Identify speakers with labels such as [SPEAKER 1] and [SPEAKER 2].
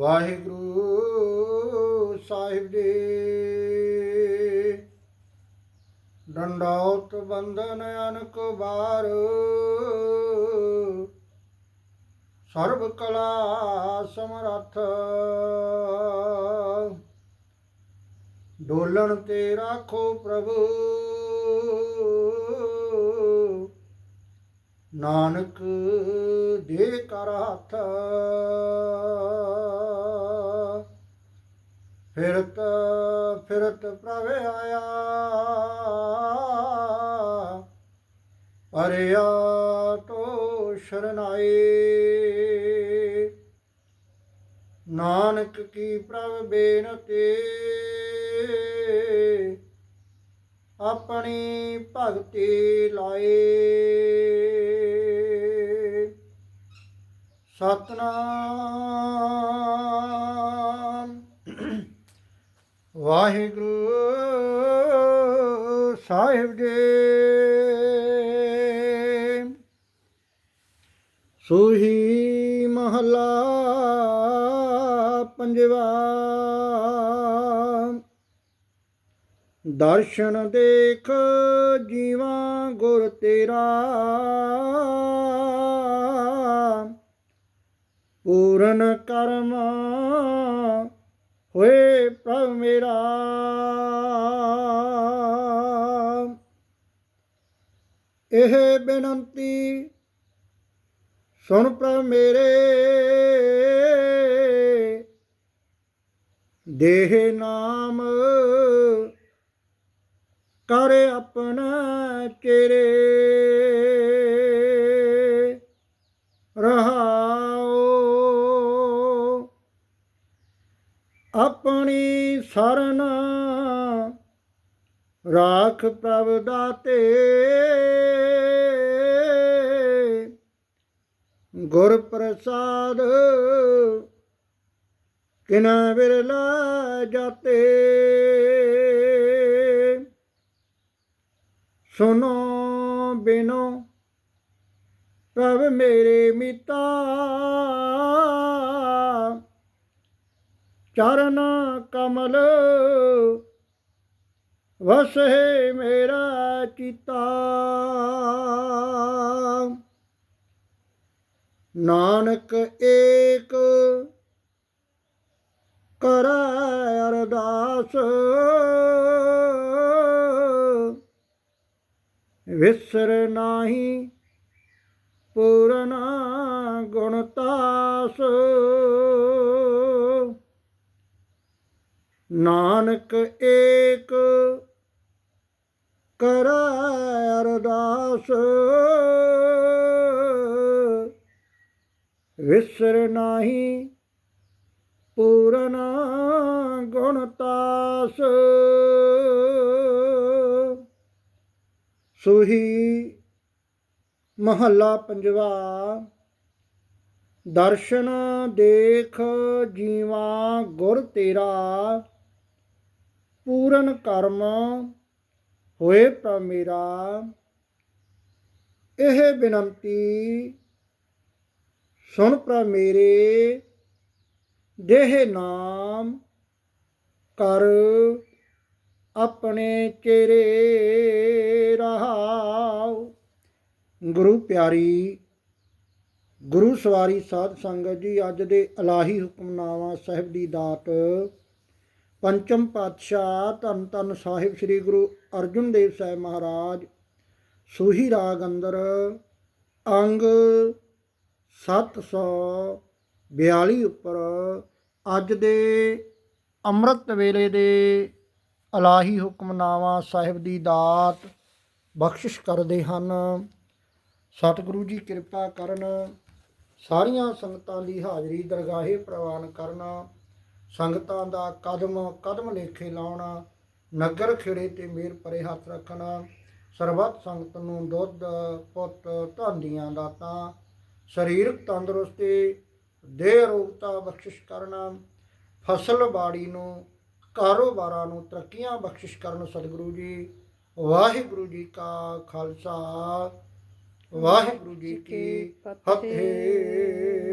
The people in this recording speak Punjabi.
[SPEAKER 1] ਵਾਹਿਗੁਰੂ ਸਾਹਿਬ ਜੀ। ਡੰਡਾਉਤ ਬੰਧਨ ਅਨਕ ਬਾਰ ਸਰਬ ਕਲਾ ਸਮਰੱਥ। ਡੋਲਣ ਤੇ ਰਾਖੋ ਪ੍ਰਭੂ। ਨਾਨਕ ਦੇ ਕਰ ਹੱਥ। ਫਿਰਤ ਫਿਰਤ ਪ੍ਰਭ ਆਇਆ। ਪਰਿਆ ਤੋ ਸ਼ਰਨਾਏ। ਨਾਨਕ ਕੀ ਪ੍ਰਭ ਬੇਨਤੀ। ਆਪਣੀ ਭਗਤੀ ਲਾਏ। ਸਤਨਾਮ। ਵਾਹਿਗੁਰੂ ਸਾਹਿਬ ਜੀ। ਸੋਹੀ ਮਹਲਾ ਪੰਜਵਾ। ਦਰਸ਼ਨ ਦੇਖ ਜੀਵਾ ਗੁਰ ਤੇਰਾ। ਪੂਰਨ ਕਰਮ ਹੋਏ ਪ੍ਰਭ ਮੇਰਾ। ਇਹ ਬੇਨੰਤੀ ਸੁਣ ਪ੍ਰਭ ਮੇਰੇ। ਦੇਹ ਨਾਮ ਕਰ ਆਪਣਾ ਚਿਹਰੇ ਆਪਣੀ ਸਰਨ ਰਾਖ ਪ੍ਰਭ ਦਾਤੇ। ਗੁਰ ਪ੍ਰਸਾਦ ਕਿਨਾ ਵਿਰਲਾ ਜਾਤੇ। ਸੁਨੋ ਬਿਨੋ ਪ੍ਰਭ ਮੇਰੇ ਚਰਨ ਕਮਲ ਵਸਹਿ ਮੇਰਾ ਚਿਤਾ। ਨਾਨਕ ਏਕ ਕਰੈ ਅਰਦਾਸ ਵਿਸਰ ਨਾਹੀ ਪੂਰਨ ਗੁਣਤਾਸ ਨਾਨਕ ਏਕ ਕਰੈ ਅਰਦਾਸ। ਵਿਸਰ ਨਾਹੀ ਪੂਰਨ ਗੁਣਤਾਸ ਸੁਹੀ ਮਹੱਲਾ ਪੰਜਵਾ, ਦਰਸ਼ਨ ਦੇਖ ਜੀਵਾ ਗੁਰ ਤੇਰਾ। ਪੂਰਨ ਕਰਮ ਹੋਏ ਪ੍ਰਭ ਮੇਰਾ। ਇਹ ਬੇਨੰਤੀ ਸੁਣ ਪ੍ਰਭ ਮੇਰੇ। ਦੇਹ ਨਾਮ ਕਰ ਆਪਣੇ ਚਿਹਰੇ ਰਹਾਉ। ਗੁਰੂ ਪਿਆਰੀ, ਗੁਰੂ ਸਵਾਰੀ ਸਾਧ ਸੰਗਤ ਜੀ, ਅੱਜ ਦੇ ਇਲਾਹੀ ਹੁਕਮਨਾਮਾ ਸਾਹਿਬ ਦੀ ਦਾਤ ਪੰਚਮ ਪਾਤਸ਼ਾਹ ਧੰਨ ਧੰਨ ਸਾਹਿਬ ਸ੍ਰੀ ਗੁਰੂ ਅਰਜਨ ਦੇਵ ਸਾਹਿਬ ਮਹਾਰਾਜ, ਸੂਹੀ ਰਾਗ ਅੰਦਰ ਅੰਗ 742 ਉੱਪਰ ਅੱਜ ਦੇ ਅੰਮ੍ਰਿਤ ਵੇਲੇ ਦੇ ਅਲਾਹੀ ਹੁਕਮਨਾਮਾ ਸਾਹਿਬ ਦੀ ਦਾਤ ਬਖਸ਼ਿਸ਼ ਕਰਦੇ ਹਨ। ਸਤਿਗੁਰੂ ਜੀ ਕਿਰਪਾ ਕਰਨ, ਸਾਰੀਆਂ ਸੰਗਤਾਂ ਦੀ ਹਾਜ਼ਰੀ ਦਰਗਾਹੇ ਪ੍ਰਵਾਨ ਕਰਨਾ ਸੰਗਤਾਂ ਦਾ ਕਦਮ ਕਦਮ ਲੇਖੇ ਲਾਉਣਾ ਨਗਰ ਖੇੜੇ ਤੇ ਮੇਰ ਪਰੇ ਹੱਥ ਰੱਖਣਾ ਸਰਬੱਤ ਸੰਗਤ ਨੂੰ ਦੁੱਧ ਪੁੱਤ ਧਨ ਦੀਆਂ ਦਾਤਾਂ ਸਰੀਰਕ ਤੰਦਰੁਸਤੀ ਦੇਹ ਰੋਗਤਾ ਬਖਸ਼ਿਸ਼ ਕਰਨਾ ਫਸਲ ਬਾੜੀ ਨੂੰ ਕਾਰੋਬਾਰਾਂ ਨੂੰ ਤਰੱਕੀਆਂ ਬਖਸ਼ਿਸ਼ ਕਰਨ ਸਤਿਗੁਰੂ ਜੀ। ਵਾਹਿਗੁਰੂ ਜੀ ਕਾ ਖਾਲਸਾ ਵਾਹਿਗੁਰੂ ਜੀ ਕੀ ਫਤਿਹ।